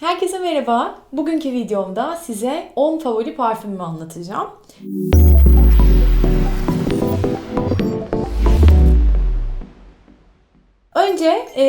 Herkese merhaba. Bugünkü videomda size 10 favori parfümümü anlatacağım. Önce e,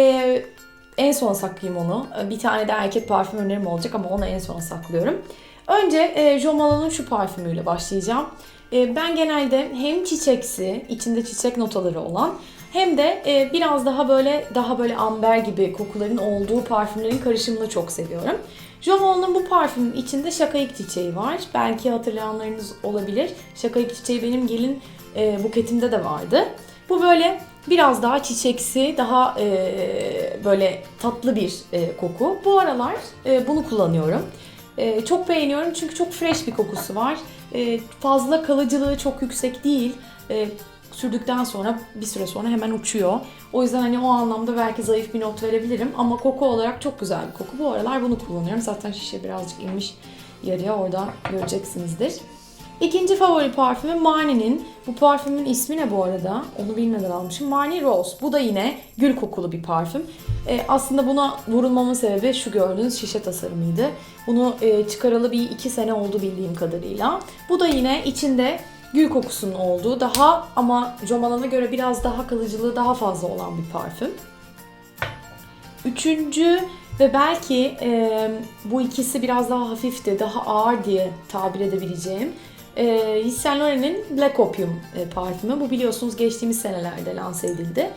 en son saklayayım onu. Bir tane de erkek parfüm önerim olacak ama onu en son saklıyorum. Önce e, Jo Malone şu parfümüyle başlayacağım. E, ben genelde hem çiçeksi, içinde çiçek notaları olan hem de e, biraz daha böyle daha böyle amber gibi kokuların olduğu parfümlerin karışımını çok seviyorum. Jo Malone'un bu parfümün içinde şakayık çiçeği var. Belki hatırlayanlarınız olabilir. Şakayık çiçeği benim gelin e, buketimde de vardı. Bu böyle biraz daha çiçeksi, daha e, böyle tatlı bir e, koku. Bu aralar e, bunu kullanıyorum. E, çok beğeniyorum çünkü çok fresh bir kokusu var. E, fazla kalıcılığı çok yüksek değil. E, sürdükten sonra bir süre sonra hemen uçuyor. O yüzden hani o anlamda belki zayıf bir not verebilirim ama koku olarak çok güzel bir koku. Bu aralar bunu kullanıyorum. Zaten şişe birazcık inmiş yarıya orada göreceksinizdir. İkinci favori parfümüm Marnie'nin. Bu parfümün ismi ne bu arada? Onu bilmeden almışım. Marnie Rose. Bu da yine gül kokulu bir parfüm. E, aslında buna vurulmamın sebebi şu gördüğünüz şişe tasarımıydı. Bunu e, çıkaralı bir iki sene oldu bildiğim kadarıyla. Bu da yine içinde gül kokusunun olduğu daha ama Jomalan'a göre biraz daha kalıcılığı daha fazla olan bir parfüm. Üçüncü ve belki e, bu ikisi biraz daha hafifti, daha ağır diye tabir edebileceğim. E, Yves Saint Black Opium e, parfümü. Bu biliyorsunuz geçtiğimiz senelerde lanse edildi.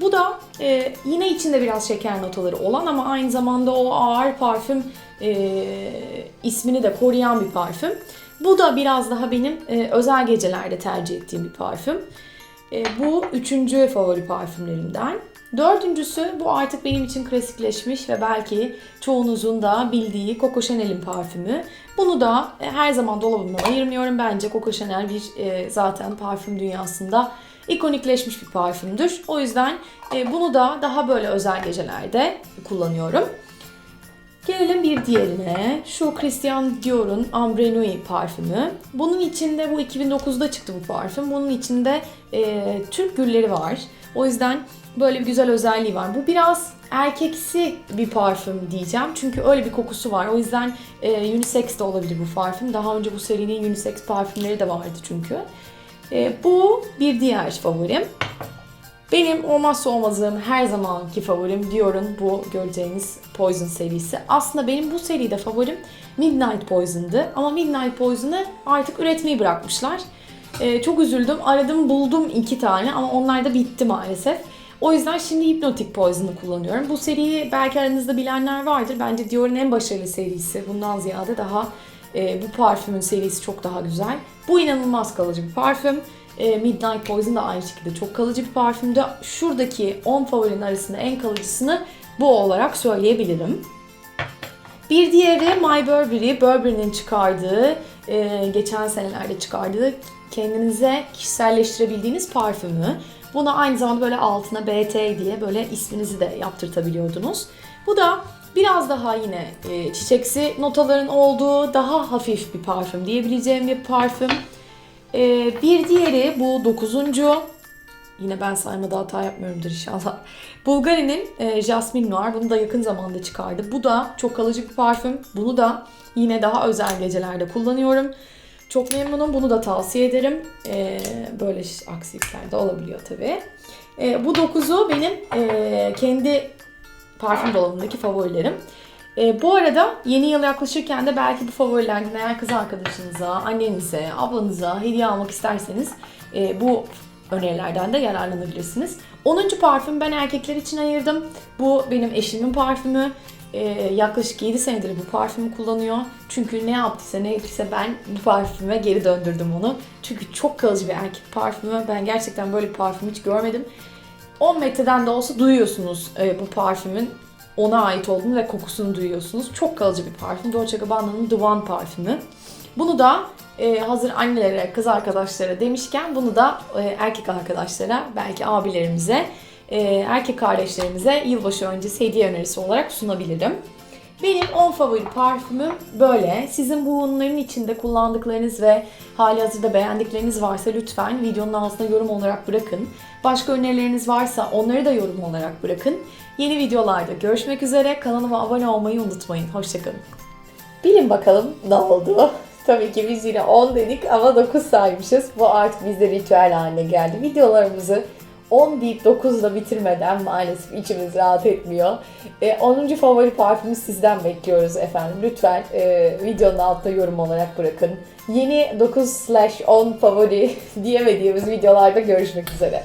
Bu da e, yine içinde biraz şeker notaları olan ama aynı zamanda o ağır parfüm e, ismini de koruyan bir parfüm. Bu da biraz daha benim e, özel gecelerde tercih ettiğim bir parfüm. E, bu üçüncü favori parfümlerimden. Dördüncüsü bu artık benim için klasikleşmiş ve belki çoğunuzun da bildiği Coco Chanel'in parfümü. Bunu da e, her zaman dolabıma ayırmıyorum. Bence Coco Chanel bir e, zaten parfüm dünyasında ikonikleşmiş bir parfümdür. O yüzden e, bunu da daha böyle özel gecelerde kullanıyorum. Gelelim bir diğerine. Şu Christian Dior'un Ambre Nuit parfümü. Bunun içinde bu 2009'da çıktı bu parfüm. Bunun içinde e, Türk gülleri var. O yüzden böyle bir güzel özelliği var. Bu biraz erkeksi bir parfüm diyeceğim. Çünkü öyle bir kokusu var. O yüzden e, unisex de olabilir bu parfüm. Daha önce bu serinin unisex parfümleri de vardı çünkü. E, bu bir diğer favorim. Benim olmazsa olmazım her zamanki favorim Dior'un bu göreceğiniz Poison serisi. Aslında benim bu seride favorim Midnight Poison'dı. Ama Midnight Poison'ı artık üretmeyi bırakmışlar. Ee, çok üzüldüm. Aradım buldum iki tane ama onlar da bitti maalesef. O yüzden şimdi Hypnotic Poison'ı kullanıyorum. Bu seriyi belki aranızda bilenler vardır. Bence Dior'un en başarılı serisi. Bundan ziyade daha e, bu parfümün serisi çok daha güzel. Bu inanılmaz kalıcı bir parfüm. E, Midnight Poison da aynı şekilde çok kalıcı bir parfümdü. Şuradaki 10 favorinin arasında en kalıcısını bu olarak söyleyebilirim. Bir diğeri My Burberry. Burberry'nin çıkardığı, e, geçen senelerde çıkardığı kendinize kişiselleştirebildiğiniz parfümü. Buna aynı zamanda böyle altına BT diye böyle isminizi de yaptırtabiliyordunuz. Bu da biraz daha yine e, çiçeksi notaların olduğu daha hafif bir parfüm diyebileceğim bir parfüm. E, bir diğeri bu dokuzuncu. Yine ben saymada hata yapmıyorumdur inşallah. Bulgari'nin e, Jasmine Noir. Bunu da yakın zamanda çıkardı. Bu da çok kalıcı bir parfüm. Bunu da yine daha özel gecelerde kullanıyorum. Çok memnunum. Bunu da tavsiye ederim. E, böyle aksilikler de olabiliyor tabii. E, bu dokuzu benim e, kendi parfüm dolabımdaki favorilerim. E, bu arada yeni yıl yaklaşırken de belki bu favorilerden eğer kız arkadaşınıza, annenize, ablanıza hediye almak isterseniz e, bu önerilerden de yararlanabilirsiniz. 10. parfüm ben erkekler için ayırdım. Bu benim eşimin parfümü. Ee, yaklaşık 7 senedir bu parfümü kullanıyor. Çünkü ne yaptıysa ne ettiyse ben bu parfüme geri döndürdüm onu. Çünkü çok kalıcı bir erkek parfümü. Ben gerçekten böyle bir parfüm hiç görmedim. 10 metreden de olsa duyuyorsunuz e, bu parfümün ona ait olduğunu ve kokusunu duyuyorsunuz. Çok kalıcı bir parfüm. Dolce Gabbana'nın The One parfümü. Bunu da e, hazır annelere, kız arkadaşlara demişken bunu da e, erkek arkadaşlara, belki abilerimize, e, erkek kardeşlerimize yılbaşı öncesi hediye önerisi olarak sunabilirim. Benim 10 favori parfümüm böyle. Sizin bunların içinde kullandıklarınız ve hali hazırda beğendikleriniz varsa lütfen videonun altına yorum olarak bırakın. Başka önerileriniz varsa onları da yorum olarak bırakın. Yeni videolarda görüşmek üzere. Kanalıma abone olmayı unutmayın. Hoşçakalın. Bilin bakalım ne oldu? Tabii ki biz yine 10 dedik ama 9 saymışız. Bu artık bizde ritüel haline geldi. Videolarımızı 10 deyip 9'da bitirmeden maalesef içimiz rahat etmiyor. E, 10. favori parfümü sizden bekliyoruz efendim. Lütfen e, videonun altına yorum olarak bırakın. Yeni 9/10 favori diyemediğimiz videolarda görüşmek üzere.